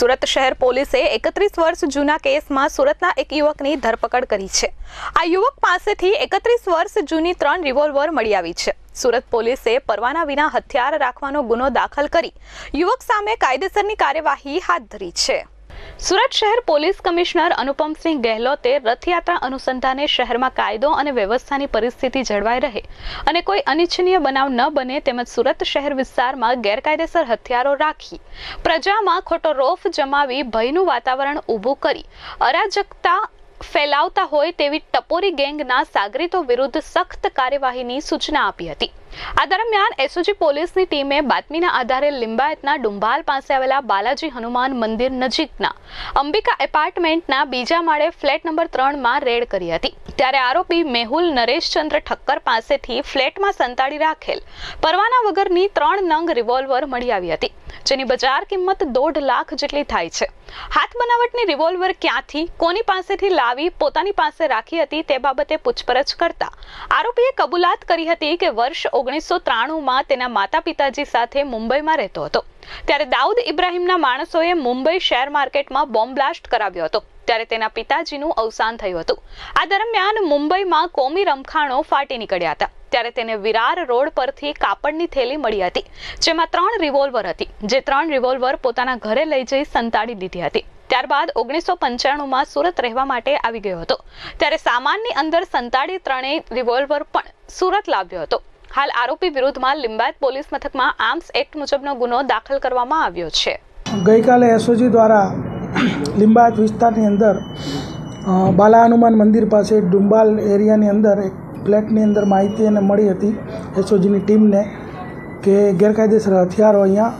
સુરત શહેર પોલીસે એકત્રીસ વર્ષ જૂના કેસમાં સુરતના એક યુવકની ધરપકડ કરી છે. આ યુવક પાસેથી એકત્રીસ વર્ષ જૂની ત્રણ રિવોલ્વર મળી આવી છે. સુરત પોલીસે પરવાના વિના હથિયાર રાખવાનો ગુનો દાખલ કરી યુવક સામે કાયદેસરની કાર્યવાહી હાથ ધરી છે. સુરત શહેર પોલીસ કમિશનર અનુપમસિંહ ગહેલોતે રથયાત્રા અનુસંધાને શહેરમાં કાયદો અને વ્યવસ્થાની પરિસ્થિતિ જળવાઈ રહે અને કોઈ અનિચ્છનીય બનાવ ન બને તેમજ સુરત શહેર વિસ્તારમાં ગેરકાયદેસર હથિયારો રાખી પ્રજામાં ખોટો રોફ જમાવી ભયનું વાતાવરણ ઊભું કરી અરાજકતા ફેલાવતા હોય તેવી ટપોરી ગેંગના સાગરીતો વિરુદ્ધ સખ્ત કાર્યવાહીની સૂચના આપી હતી. આ દરમિયાન એસઓજી પોલીસની ટીમે બાતમીના આધારે લિંબાયતના ડુંભાલ પાસે આવેલા બાલાજી હનુમાન મંદિર નજીકના અંબિકા એપાર્ટમેન્ટના બીજા માળે ફ્લેટ નંબર ત્રણમાં રેડ કરી હતી. ત્યારે આરોપી મેહુલ નરેશચંદ્ર ઠક્કર પાસેથી ફ્લેટમાં સંતાડી રાખેલ પરવાના વગરની ત્રણ નંગ રિવોલ્વર મળી આવી હતી, જેની બજાર કિંમત દોઢ લાખ જેટલી થાય છે. હાથ બનાવટની રિવોલ્વર ક્યાંથી, કોની પાસેથી લાવી, પોતાની પાસે રાખી હતી તે બાબતે પૂછપરછ કરતા આરોપીએ કબૂલાત કરી હતી કે વર્ષ ઓગણીસો ત્રાણુંમાં તેના માતા પિતાજી સાથે મુંબઈમાં રહેતો હતો. ત્યારે દાઉદ ઇબ્રાહિમના માણસોએ મુંબઈ શેર માર્કેટમાં બોમ્બ બ્લાસ્ટ કરાવ્યો હતો. ત્યારે તેના પિતાજીનું અવસાન થયું હતું. આ દરમિયાન મુંબઈમાં કોમી રમખાણો ફાટી નીકળ્યા હતા. ત્યારે તેને વિરાર રોડ પરથી કાપડની થેલી મળી હતી, જેમાં ત્રણ રિવોલ્વર હતી, જે ત્રણ રિવોલ્વર પોતાના ઘરે લઈ જઈ સંતાડી દીધી હતી. ત્યારબાદ ઓગણીસો પંચાણુંમાં સુરત રહેવા માટે આવી ગયો હતો. ત્યારે સામાનની અંદર સંતાડી ત્રણેય રિવોલ્વર પણ સુરત લાવ્યો હતો. હાલ આરોપી વિરુદ્ધમાં લિંબાયત પોલીસ મથકમાં આર્મ્સ એક્ટ મુજબનો ગુનો દાખલ કરવામાં આવ્યો છે. ગઈકાલે એસઓજી દ્વારા લિંબાયત વિસ્તારની અંદર બાલા હનુમાન મંદિર પાસે ડુંબાલ એરિયાની અંદર એક ફ્લેટની અંદર માહિતી એને મળી હતી એસઓજીની ટીમને કે ગેરકાયદેસર હથિયારો અહીંયા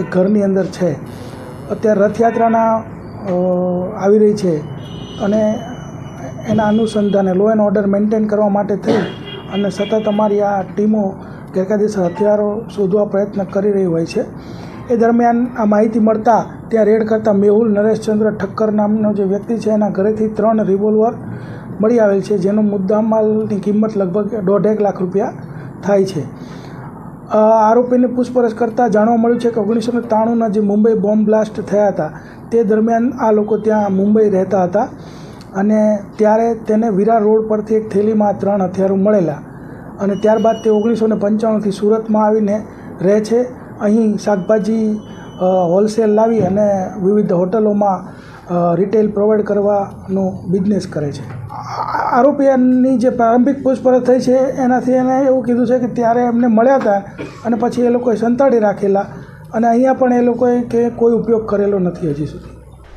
એક ઘરની અંદર છે. અત્યારે રથયાત્રાના આવી રહી છે અને એના અનુસંધાને લો એન્ડ ઓર્ડર મેન્ટેન કરવા માટે થઈ અને સતત અમારી આ ટીમો ગેરકાયદેસર હથિયારો શોધવા પ્રયત્ન કરી રહી હોય છે. એ દરમિયાન આ માહિતી મળતા ત્યાં રેડ કરતાં મેહુલ નરેશચંદ્ર ઠક્કર નામનો જે વ્યક્તિ છે, એના ઘરેથી ત્રણ રિવોલ્વર મળી આવેલ છે, જેનો મુદ્દામાલની કિંમત લગભગ દોઢેક લાખ રૂપિયા થાય છે. આરોપીની પૂછપરછ કરતાં જાણવા મળ્યું છે કે ઓગણીસો ત્રાણુંના જે મુંબઈ બોમ્બ બ્લાસ્ટ થયા હતા, તે દરમિયાન આ લોકો ત્યાં મુંબઈ રહેતા હતા. અને ત્યારે તેને વિરાર રોડ પરથી એક થેલીમાં ત્રણ હથિયારો મળેલા. અને ત્યારબાદ તે ઓગણીસો ને પંચાણુંથી સુરતમાં આવીને રહે છે. અહીં શાકભાજી હોલસેલ લાવી અને વિવિધ હોટલોમાં રિટેલ પ્રોવાઈડ કરવાનો બિઝનેસ કરે છે. આરોપીની જે પ્રારંભિક પૂછપરછ થઈ છે, એનાથી એને એવું કીધું છે કે ત્યારે એમને મળ્યા હતા અને પછી એ લોકોએ સંતાડી રાખેલા. અને અહીંયા પણ એ લોકોએ કે કોઈ ઉપયોગ કરેલો નથી હજી સુધી.